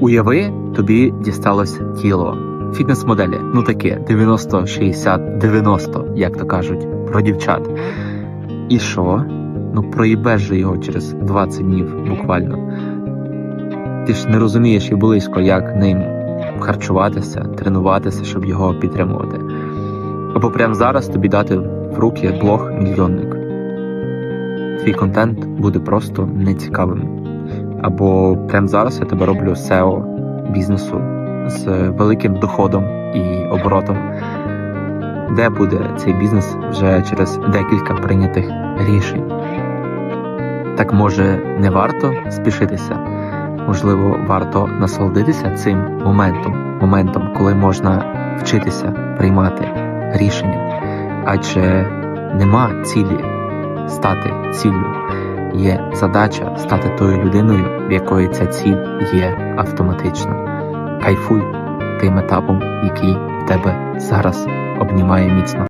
Уяви, тобі дісталось тіло. Фітнес-моделі, ну таке, 90, 60, 90, як то кажуть, про дівчат. І що? Ну проїбеш же його через 20 днів буквально. Ти ж не розумієш і близько, як ним харчуватися, тренуватися, щоб його підтримувати. Або прямо зараз тобі дати в руки блог мільйонник. Твій контент буде просто нецікавим. Або прямо зараз я тебе роблю SEO бізнесу з великим доходом і оборотом. Де буде цей бізнес вже через декілька прийнятих рішень? Так може не варто спішитися? Можливо, варто насолодитися цим моментом, моментом, коли можна вчитися приймати рішення, адже нема цілі стати ціллю. Є задача стати тою людиною, в якої ця ціль є автоматично. Кайфуй тим етапом, який в тебе зараз обнімає міцно.